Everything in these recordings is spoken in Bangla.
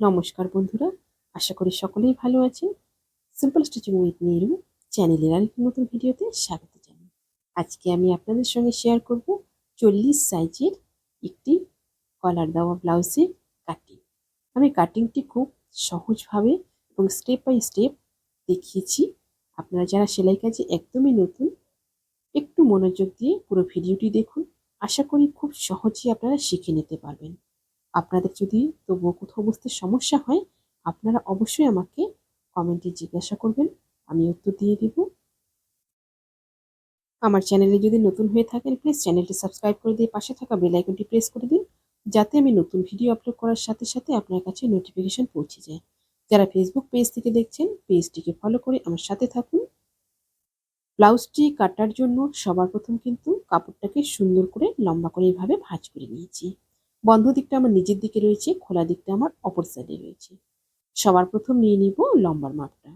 নমস্কার বন্ধুরা, আশা করি সকলেই ভালো আছেন। সিম্পল স্টিচিং উইথ নিরু চ্যানেলের আরেকটি নতুন ভিডিওতে স্বাগত জানাই। আজকে আমি আপনাদের সঙ্গে শেয়ার করব চল্লিশ সাইজের একটি কলার দেওয়া ব্লাউজের কাটিং আমি কাটিংটি খুব সহজভাবে এবং স্টেপ বাই স্টেপ দেখিয়েছি। আপনারা যারা সেলাই কাজে একদমই নতুন, একটু মনোযোগ দিয়ে পুরো ভিডিওটি দেখুন। আশা করি খুব সহজেই আপনারা শিখে নিতে পারবেন। আপনাদের যদি তবুও কোথাও বুঝতে সমস্যা হয়, আপনারা অবশ্যই আমাকে কমেন্টে জিজ্ঞাসা করবেন, আমি উত্তর দিয়ে দেব। আমার চ্যানেলে যদি নতুন হয়ে থাকেন প্লিজ চ্যানেলটি সাবস্ক্রাইব করে দিয়ে পাশে থাকা বেল আইকনটি প্রেস করে দিন, যাতে আমি নতুন ভিডিও আপলোড করার সাথে সাথে আপনার কাছে নোটিফিকেশন পৌঁছে যায়। যারা ফেসবুক পেজ থেকে দেখছেন পেজটিকে ফলো করে আমার সাথে থাকুন। ব্লাউজটি কাটার জন্য সবার প্রথম কিন্তু কাপড়টাকে সুন্দর করে লম্বা করে এভাবে ভাঁজ করে নিয়েছি। বন্ধ দিকটা আমার নিজের দিকে রয়েছে, খোলা দিকটা আমার অপর সাইডে রয়েছে। সবার প্রথম নিয়ে নিব লম্বার মাপটা।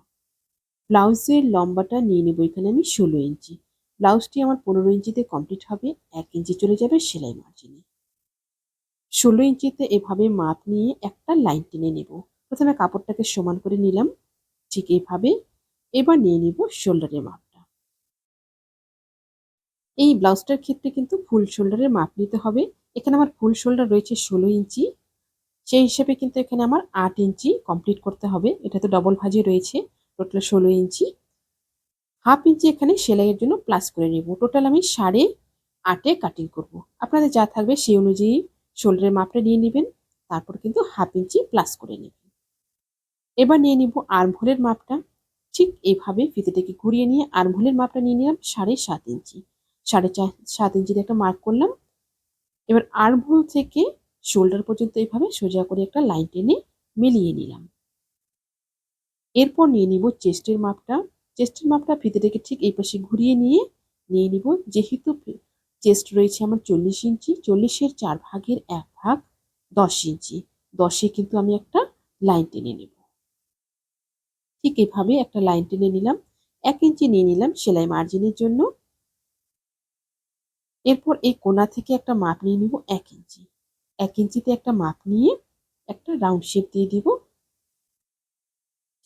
ব্লাউজের লম্বাটা নিয়ে নিব এখানে আমি ষোলো ইঞ্চি। ব্লাউজটি আমার পনেরো ইঞ্চিতে কমপ্লিট হবে, এক ইঞ্চি চলে যাবে সেলাই মার্জিনে ষোলো ইঞ্চিতে এভাবে মাপ নিয়ে একটা লাইন টেনে নেব। প্রথমে কাপড়টাকে সমান করে নিলাম, ঠিক এভাবে। এবার নিয়ে নিব শোল্ডারের মাপটা। এই ব্লাউজটার ক্ষেত্রে কিন্তু ফুল শোল্ডারের মাপ নিতে হবে। এখানে আমার ফুল শোল্ডার রয়েছে ষোলো ইঞ্চি। সেই হিসেবে কিন্তু এখানে আমার আট ইঞ্চি কমপ্লিট করতে হবে। এটা তো ডবল ভাজি রয়েছে টোটাল ষোলো ইঞ্চি। হাফ ইঞ্চি এখানে সেলাইয়ের জন্য প্লাস করে নেব। টোটাল আমি সাড়ে আটে কাটিং করব। আপনাদের যা থাকবে সেই অনুযায়ী শোল্ডারের মাপটা নিয়ে নেবেন, তারপর কিন্তু হাফ ইঞ্চি প্লাস করে নেবেন। এবার নিয়ে নিব আর্মহোলের মাপটা। ঠিক এইভাবে ফিতেটাকে ঘুরিয়ে নিয়ে আর্মহোলের মাপটা নিয়ে নিলাম সাড়ে সাত ইঞ্চি। সাড়ে চার সাত ইঞ্চিতে একটা মার্ক করলাম। এবার আর্মহোল থেকে শোল্ডার পর্যন্ত এইভাবে সোজা করে একটা লাইন টেনে মিলিয়ে নিলাম। এরপর নিয়ে নিব চেস্টের মাপটা। চেস্টের মাপটা ফিতে ফিতেটাকে ঠিক এই পাশে ঘুরিয়ে নিয়ে নিয়ে নিব। যেহেতু চেস্ট রয়েছে আমার চল্লিশ ইঞ্চি, চল্লিশের চার ভাগের এক ভাগ দশ ইঞ্চি। দশে কিন্তু আমি একটা লাইন টেনে নেব। ঠিক এভাবে একটা লাইন টেনে নিলাম। এক ইঞ্চি নিয়ে নিলাম সেলাই মার্জিনের জন্য। এরপর এই কোনা থেকে একটা মাপ নিয়ে নিব এক ইঞ্চি। এক ইঞ্চিতে একটা মাপ নিয়ে একটা রাউন্ড শেপ দিয়ে দিব।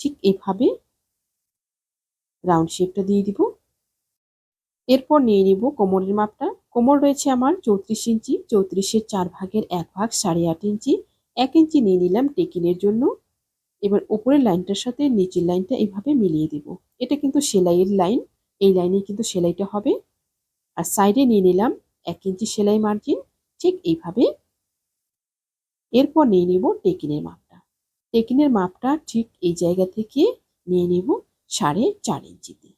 ঠিক এভাবে রাউন্ড শেপটা দিয়ে দিব। এরপর নিয়ে নিব কোমরের মাপটা। কোমর রয়েছে আমার চৌত্রিশ ইঞ্চি। চৌত্রিশের চার ভাগের এক ভাগ সাড়ে আট ইঞ্চি। এক ইঞ্চি নিয়ে নিলাম টেকিনের জন্য। এবার উপরের লাইনটার সাথে নিচের লাইনটা এইভাবে মিলিয়ে দিব। এটা কিন্তু সেলাইয়ের লাইন। এই লাইনে কিন্তু সেলাইটা হবে। আর সাইডে নিয়ে নিলাম এক ইঞ্চি সেলাই মার্জিন ঠিক এইভাবে। এরপর নিয়ে নিব টেকিনের মাপটা। টেকিনের মাপটা ঠিক এই জায়গা থেকে নিয়ে নিব সাড়ে চার ইঞ্চিতে।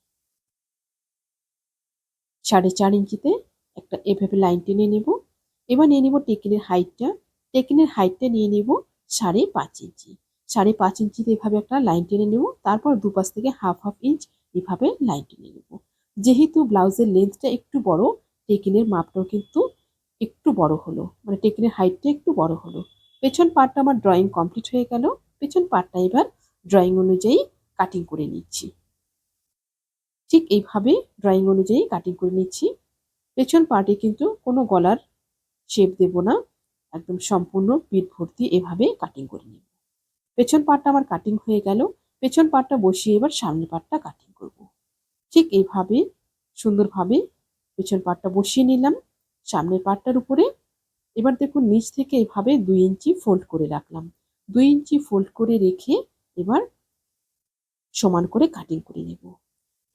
সাড়ে চার ইঞ্চিতে একটা এভাবে লাইন টেনে নেব। এবার নিয়ে নিব টেকিনের হাইটটা টেকিনের হাইটটা নিয়ে নিব সাড়ে পাঁচ ইঞ্চি। সাড়ে পাঁচ ইঞ্চিতে এভাবে একটা লাইন টেনে নেব। তারপর দুপাশ থেকে হাফ হাফ ইঞ্চ এভাবে লাইন টেনে নেব। যেহেতু ব্লাউজের লেন্থটা একটু বড় টেকিনের মাপটাও কিন্তু একটু বড় হলো। মানে টেকিনের হাইটটা একটু বড় হলো। পেছন পার্টটা আমার ড্রয়িং কমপ্লিট হয়ে গেল। পেছন পার্টটা এবার ড্রয়িং অনুযায়ী কাটিং করে নিচ্ছি। ঠিক এইভাবে ড্রয়িং অনুযায়ী কাটিং করে নিচ্ছি। পেছন পার্টে কিন্তু কোনো গলার শেপ দেব না। একদম সম্পূর্ণ পিঠ ভর্তি এভাবে কাটিং করে নেব। পেছন পার্টটা আমার কাটিং হয়ে গেল। পেছন পার্টটা বসিয়ে এবার সামনের পার্টটা কাটিং করব। ঠিক এইভাবে সুন্দরভাবে পেছন পাটটা বসিয়ে নিলাম। সামনের পাটটার উপরে এবার দেখুন নিচ থেকে এভাবে দুই ইঞ্চি ফোল্ড করে রাখলাম। দুই ইঞ্চি ফোল্ড করে রেখে এবার সমান করে কাটিং করে নেব।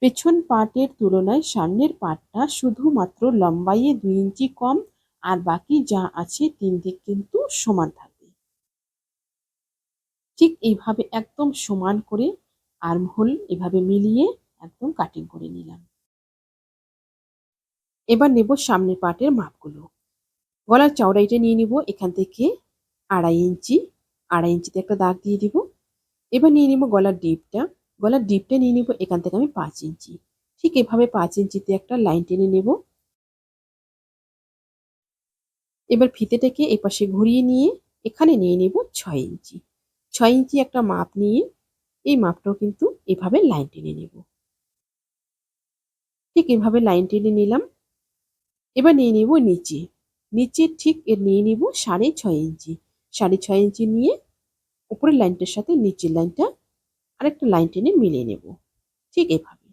পেছন পাটের তুলনায় সামনের পাটটা শুধুমাত্র লম্বাইয়ে দুই ইঞ্চি কম আর বাকি যা আছে তিন দিক কিন্তু সমান থাকবে। ঠিক এইভাবে একদম সমান করে আর্মহোল এভাবে মিলিয়ে একদম কাটিং করে নিলাম। এবার নেব সামনের পাটের মাপগুলো। গলার চওড়াইটা নিয়ে নিব এখান থেকে আড়াই ইঞ্চি, আড়াই ইঞ্চিতে একটা দাগ দিয়ে দিব। এবার নিয়ে নিব গলার ডিপটা। গলার ডিপটা নিয়ে নিব এখান থেকে আমি পাঁচ ইঞ্চি। ঠিক এভাবে পাঁচ ইঞ্চিতে একটা লাইন টেনে নেব। এবার ফিতেটাকে এপাশে ঘুরিয়ে নিয়ে এখানে নিয়ে নেব ছয় ইঞ্চি। ছয় ইঞ্চি একটা মাপ নিয়ে এই মাপটাও কিন্তু এভাবে লাইন টেনে নেব। ঠিক এভাবে লাইন টেনে নিলাম। এবার নিয়ে নিব নিচে। নিচে ঠিক নিয়ে নিব সাড়ে ছয় ইঞ্চি। সাড়ে ছয় ইঞ্চি নিয়ে উপরের লাইনটার সাথে নিচের লাইনটা আরেকটা লাইন টেনে মিলিয়ে নেব। ঠিক এভাবে।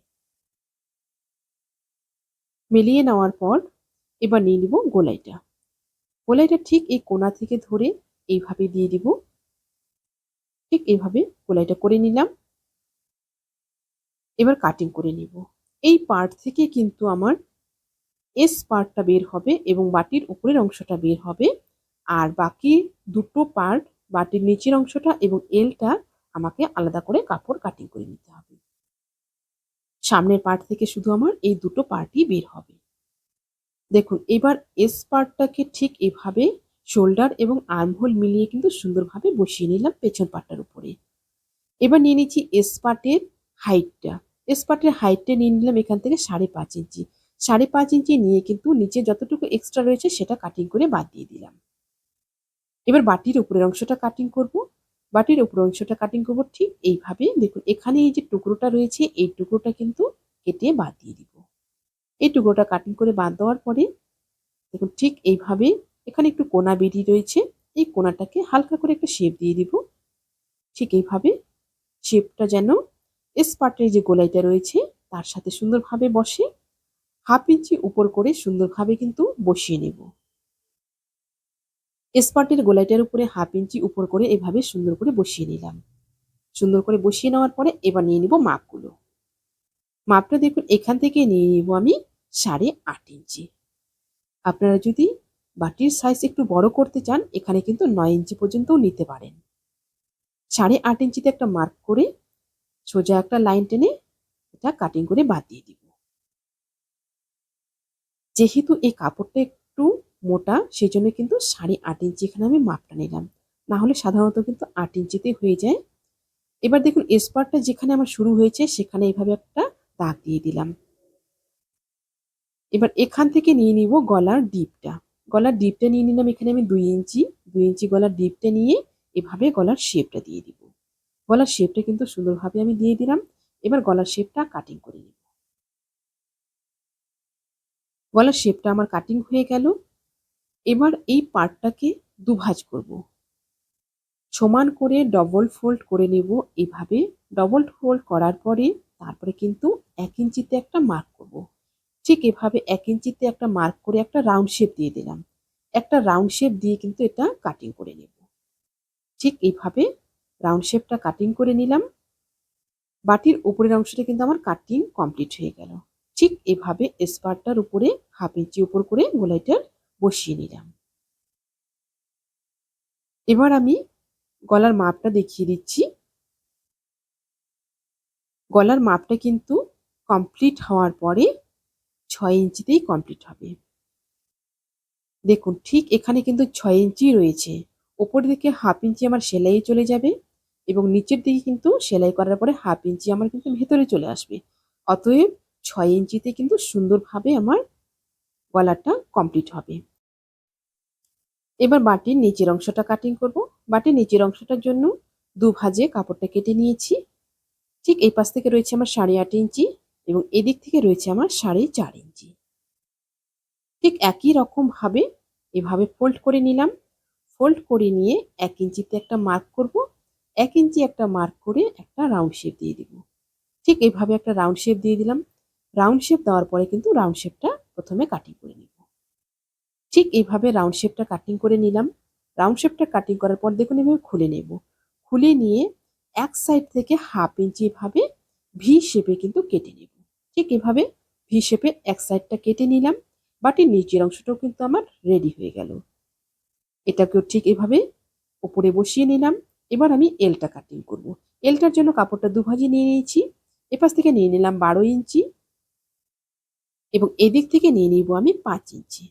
মিলিয়ে নেওয়ার পর এবার নিয়ে নিব গোলাইটা। গোলাইটা ঠিক এই কোনা থেকে ধরে এইভাবে দিয়ে দিব। ঠিক এইভাবে গোলাইটা করে নিলাম। এবার কাটিং করে নিব। এই পার্ট থেকে কিন্তু আমার এস পার্টটা বের হবে এবং বাটির উপরের অংশটা বের হবে। আর বাকি দুটো পার্ট বাটির নিচের অংশটা এবং এলটা আমাকে আলাদা করে কাপড় কাটিং করে নিতে হবে। সামনের পার্ট থেকে শুধু আমার এই দুটো পার্টই বের হবে। দেখুন, এবার এস পার্টটাকে ঠিক এভাবে শোল্ডার এবং আর্মহোল মিলিয়ে কিন্তু সুন্দরভাবে বসিয়ে নিলাম পেছন পার্টটার উপরে। এবার নিয়ে নিচ্ছি এস পার্টের হাইটটা এস পার্টের হাইটটা নিয়ে নিলাম এখান থেকে সাড়ে পাঁচ ইঞ্চি। সাড়ে পাঁচ ইঞ্চি নিয়ে কিন্তু নিচে যতটুকু এক্সট্রা রয়েছে সেটা কাটিং করে বাদ দিয়ে দিলাম। এবার বাটির উপরের অংশটা কাটিং করব। বাটির উপরের অংশটা কাটিং করব ঠিক এইভাবে। দেখুন, এখানে এই যে টুকরোটা রয়েছে, এই টুকরোটা কিন্তু কেটে বাদ দিয়ে দিব। এই টুকরোটা কাটিং করে বাদ দেওয়ার পরে, দেখুন ঠিক এইভাবে এখানে একটু কোনা বেরিয়ে রয়েছে। এই কোনাটাকে হালকা করে একটা শেপ দিয়ে দিব। ঠিক এইভাবে শেপটা যেন স্পার্টের যে গোলাইটা রয়েছে, তার সাথে সুন্দরভাবে বসে, হাফ ইঞ্চি উপর করে সুন্দরভাবে কিন্তু বসিয়ে নেব। স্পার্টের গোলাইটার উপরে হাফ ইঞ্চি উপর করে এভাবে সুন্দর করে বসিয়ে নিলাম। সুন্দর করে বসিয়ে নেওয়ার পরে এবার নিয়ে নিব মাপগুলো। মাপটা দেখুন, এখান থেকে নিয়ে নিব আমি সাড়ে আট ইঞ্চি। আপনারা যদি বাটির সাইজ একটু বড় করতে চান, এখানে কিন্তু নয় ইঞ্চি পর্যন্তও নিতে পারেন। সাড়ে আট ইঞ্চিতে একটা মার্ক করে সোজা একটা লাইন টেনে এটা কাটিং করে বাদ দিয়ে দিব। যেহেতু এই কাপড়টা একটু মোটা সেই জন্য কিন্তু সাড়ে আট ইঞ্চি এখানে আমি মাপটা নিলাম। না হলে সাধারণত কিন্তু আট ইঞ্চিতে হয়ে যায়। এবার দেখুন স্পারটা যেখানে আমার শুরু হয়েছে, সেখানে এইভাবে একটা দাগ দিয়ে দিলাম। এবার এখান থেকে নিয়ে নিব গলার ডিপটা। গলার ডিপটা নিয়ে নিলাম এখানে আমি দুই ইঞ্চি। দুই ইঞ্চি গলার ডিপটা নিয়ে এভাবে গলার শেপটা দিয়ে দিব। গলার শেপটা কিন্তু সুন্দরভাবে আমি দিয়ে দিলাম। এবার গলার শেপটা কাটিং করে নিব। গলার শেপটা আমার কাটিং হয়ে গেল। এবার এই পার্টটাকে দুভাজ করব। সমান করে ডবল ফোল্ড করে নেব। এভাবে ডবল ফোল্ড করার পরে তারপরে কিন্তু এক ইঞ্চিতে একটা মার্ক করব। ঠিক এভাবে এক ইঞ্চিতে একটা মার্ক করে একটা রাউন্ড শেপ দিয়ে দিলাম। একটা রাউন্ড শেপ দিয়ে কিন্তু এটা কাটিং করে নেব। ঠিক এইভাবে রাউন্ড শেপটা কাটিং করে নিলাম। বাটির উপরের অংশটা কিন্তু আমার কাটিং কমপ্লিট হয়ে গেল। ঠিক এভাবে স্পার্টটার উপরে হাফ ইঞ্চি উপর করে গোলাইটার বসিয়ে নিলাম। এবার আমি গলার মাপটা দেখিয়ে দিচ্ছি। গলার মাপটা কিন্তু কমপ্লিট হওয়ার পরে ছয় ইঞ্চিতেই কমপ্লিট হবে। দেখুন, ঠিক এখানে কিন্তু ছয় ইঞ্চি রয়েছে। ওপর দিকে হাফ ইঞ্চি আমার সেলাইয়ে চলে যাবে। এবং নিচের দিকে কিন্তু সেলাই করার পরে হাফ ইঞ্চি আমার কিন্তু ভেতরে চলে আসবে। অতএব ছয় ইঞ্চিতে কিন্তু সুন্দরভাবে আমার গলাটা কমপ্লিট হবে। এবার বাটির নিচের অংশটা কাটিং করব। বাটির নিচের অংশটার জন্য দু ভাজে কাপড়টা কেটে নিয়েছি। ঠিক এই পাশ থেকে রয়েছে আমার সাড়ে আট ইঞ্চি এবং এদিক থেকে রয়েছে আমার সাড়ে চার ইঞ্চি ঠিক একই রকম ভাবে এভাবে ফোল্ড করে নিলাম। ফোল্ড করে নিয়ে এক ইঞ্চিতে একটা মার্ক করব। এক ইঞ্চি একটা মার্ক করে একটা রাউন্ড শেপ দিয়ে দিব। ঠিক এইভাবে একটা রাউন্ড শেপ দিয়ে দিলাম। রাউন্ড শেপ দেওয়ার পরে কিন্তু রাউন্ড শেপটা প্রথমে কাটিং করে নিব। ঠিক এইভাবে রাউন্ড শেপটা কাটিং করে নিলাম। রাউন্ড শেপটা কাটিং করার পর দেখুন এভাবে খুলে নেব। খুলে নিয়ে এক সাইড থেকে হাফ ইঞ্চি ভাবে ভি শেপে কিন্তু কেটে নেব। ঠিক এভাবে ভি শেপে এক সাইডটা কেটে নিলাম। বাটির নিচের অংশটাও কিন্তু আমার রেডি হয়ে গেল। এটাকেও ঠিক এভাবে উপরে বসিয়ে নিলাম। এবার আমি এলটা কাটিং করব। এলটার জন্য কাপড়টা দুভাজি নিয়ে নিয়েছি। এপাশ থেকে নিয়ে নিলাম বারো ইঞ্চি। এবং এদিক থেকে নিয়ে নিব আমি পাঁচ ইঞ্চি।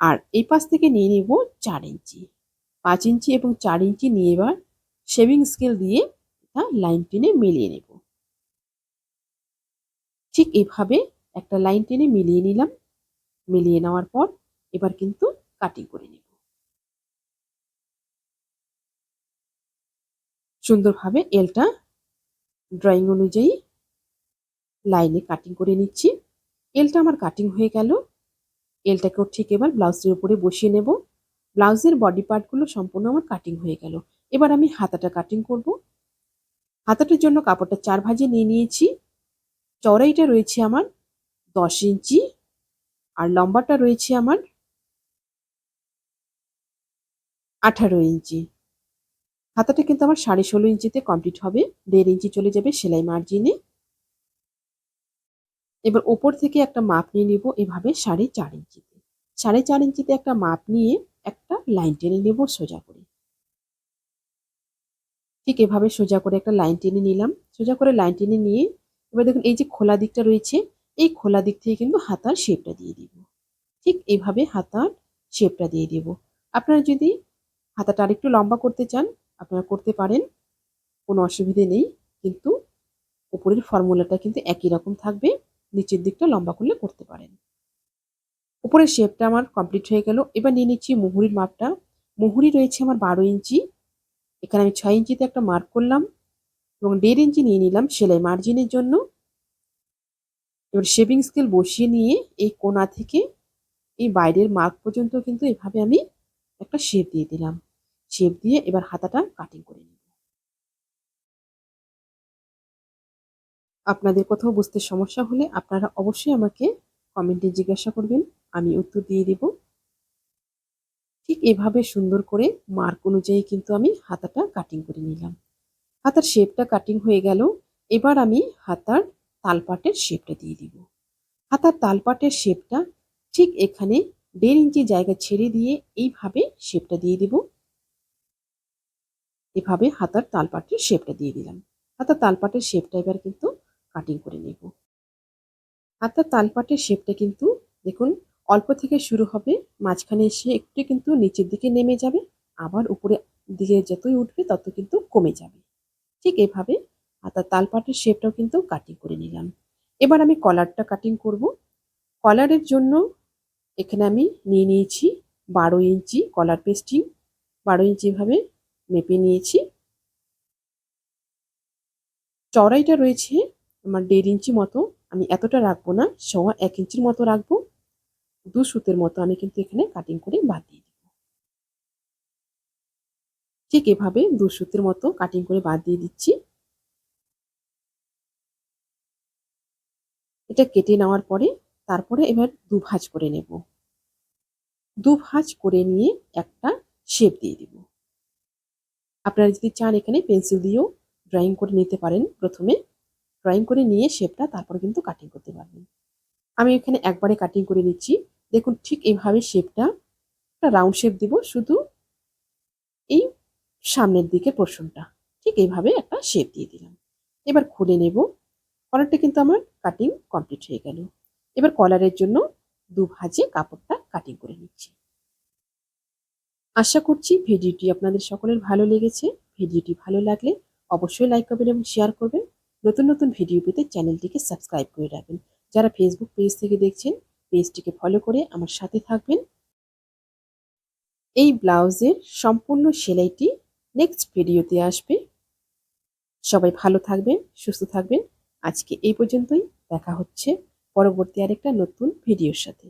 আর এই পাশ থেকে নিয়ে নিব চার ইঞ্চি। পাঁচ ইঞ্চি এবং চার ইঞ্চি নিয়ে এবার শেভিং স্কেল দিয়ে এটা লাইন টেনে মিলিয়ে নেব। ঠিক এভাবে একটা লাইন টেনে মিলিয়ে নিলাম। মিলিয়ে নেওয়ার পর এবার কিন্তু কাটিং করে নেব। সুন্দরভাবে এলটা ড্রয়িং অনুযায়ী লাইনে কাটিং করে নিচ্ছি। এলটা আমার কাটিং হয়ে গেল। এলটাকেও ঠিক এবার ব্লাউজের উপরে বসিয়ে নেব। ব্লাউজের বডি পার্টগুলো সম্পূর্ণ আমার কাটিং হয়ে গেল। এবার আমি হাতাটা কাটিং করব। হাতাটার জন্য কাপড়টা চার ভাজে নিয়ে নিয়েছি। চড়াইটা রয়েছে আমার দশ ইঞ্চি আর লম্বাটা রয়েছে আমার আঠারো ইঞ্চি। হাতাটা কিন্তু আমার সাড়ে ষোলো ইঞ্চিতে কমপ্লিট হবে। দেড় ইঞ্চি চলে যাবে সেলাই মার্জিনে এবার ওপর থেকে একটা মাপ নিয়ে নিব এভাবে সাড়ে চার ইঞ্চিতে। সাড়ে চার ইঞ্চিতে একটা মাপ নিয়ে একটা লাইন টেনে নেব সোজা করে। ঠিক এভাবে সোজা করে একটা লাইন টেনে নিলাম। সোজা করে লাইন টেনে নিয়ে এবার দেখুন এই যে খোলা দিকটা রয়েছে, এই খোলা দিক থেকে কিন্তু হাতার শেপটা দিয়ে দিব। ঠিক এইভাবে হাতার শেপটা দিয়ে দিব। আপনারা যদি হাতাটা আরেকটু লম্বা করতে চান আপনারা করতে পারেন, কোনো অসুবিধে নেই, কিন্তু উপরের ফর্মুলাটা কিন্তু একই রকম থাকবে, নিচের দিকটা লম্বা করলে করতে পারেন। উপরের শেপটা আমার কমপ্লিট হয়ে গেল, এবার নিয়ে নিচ্ছি মুহুরির মাপটা। মুহুরি রয়েছে আমার বারো ইঞ্চি, এখানে আমি ছয় ইঞ্চিতে একটা মার্ক করলাম এবং দেড় ইঞ্চি নিয়ে নিলাম সেলাই মার্জিনের জন্য। এবার শেভিং স্কেল বসিয়ে নিয়ে এই কোনা থেকে এই বাইরের মার্ক পর্যন্ত কিন্তু এভাবে আমি একটা শেপ দিয়ে দিলাম। শেপ দিয়ে এবার হাতাটা কাটিং করে নিব। আপনাদের কোথাও বুঝতে সমস্যা হলে আপনারা অবশ্যই আমাকে কমেন্টে জিজ্ঞাসা করবেন, আমি উত্তর দিয়ে দিব। ঠিক এভাবে সুন্দর করে মার্ক অনুযায়ী কিন্তু আমি হাতাটা কাটিং করে নিলাম। হাতার শেপটা কাটিং হয়ে গেল, এবার আমি হাতার তালপাটের শেপটা দিয়ে দিব। হাতার তালপাটের শেপটা ঠিক এখানে দেড় ইঞ্চি জায়গা ছেড়ে দিয়ে এইভাবে শেপটা দিয়ে দিব। এভাবে হাতার তালপাটের শেপটা দিয়ে দিলাম। হাতার তালপাটের শেপটা এবার কিন্তু কাটিং করে নেব। হাতার তালপাটের শেপটা কিন্তু দেখুন, অল্প থেকে শুরু হবে, মাঝখানে এসে একটু কিন্তু নিচের দিকে নেমে যাবে, আবার উপরে দিকে যতই উঠবে তত কিন্তু কমে যাবে। ঠিক এভাবে হাতার তালপাটের শেপটাও কিন্তু কাটিং করে নিলাম। এবার আমি কলারটা কাটিং করব। কলারের জন্য এখানে আমি নিয়ে নিয়েছি বারো ইঞ্চি কলার পেস্টিং বারো ইঞ্চি ভাবে মেপে নিয়েছি। চড়াইটা রয়েছে আমার দেড় ইঞ্চি মতো, আমি এতটা রাখব না, সোয়া এক ইঞ্চির মতো রাখব। দু সুতের মতো আমি কিন্তু এখানে কাটিং করে বাদ দিয়ে দিব। ঠিক এভাবে দু সুতের মতো কাটিং করে বাদ দিয়ে দিচ্ছি। এটা কেটে নেওয়ার পরে তারপরে এবার দু ভাঁজ করে নেব। দু ভাঁজ করে নিয়ে একটা শেপ দিয়ে দিব। আপনারা যদি চান এখানে পেন্সিল দিয়েও ড্রয়িং করে নিতে পারেন প্রথমে। ড্রয়িং করে নিয়ে শেপটা তারপরে কিন্তু কাটিং করতে পারবেন। আমি এখানে একবারে কাটিং করে নিচ্ছি। দেখুন ঠিক এইভাবে শেপটা একটা রাউন্ড শেপ দিব শুধু এই সামনের দিকে পোর্শনটা ঠিক এইভাবে একটা শেপ দিয়ে দিলাম। এবার খুলে নেব। কলারটা কিন্তু আমার কাটিং কমপ্লিট হয়ে গেল। এবার কলারের জন্য দু ভাজে কাপড়টা কাটিং করে নিচ্ছি। আশা করছি ভিডিওটি আপনাদের সকলের ভালো লেগেছে। ভিডিওটি ভালো লাগলে অবশ্যই লাইক করবেন এবং শেয়ার করবেন। নতুন নতুন ভিডিও পেতে চ্যানেলটিকে সাবস্ক্রাইব করে রাখবেন। যারা ফেসবুক পেজ থেকে দেখছেন পেজটিকে ফলো করে আমার সাথে থাকবেন। এই ব্লাউজের সম্পূর্ণ সেলাইটি নেক্সট ভিডিওতে আসবে। সবাই ভালো থাকবেন, সুস্থ থাকবেন। আজকে এই পর্যন্তই। দেখা হচ্ছে পরবর্তী আরেকটা নতুন ভিডিওর সাথে।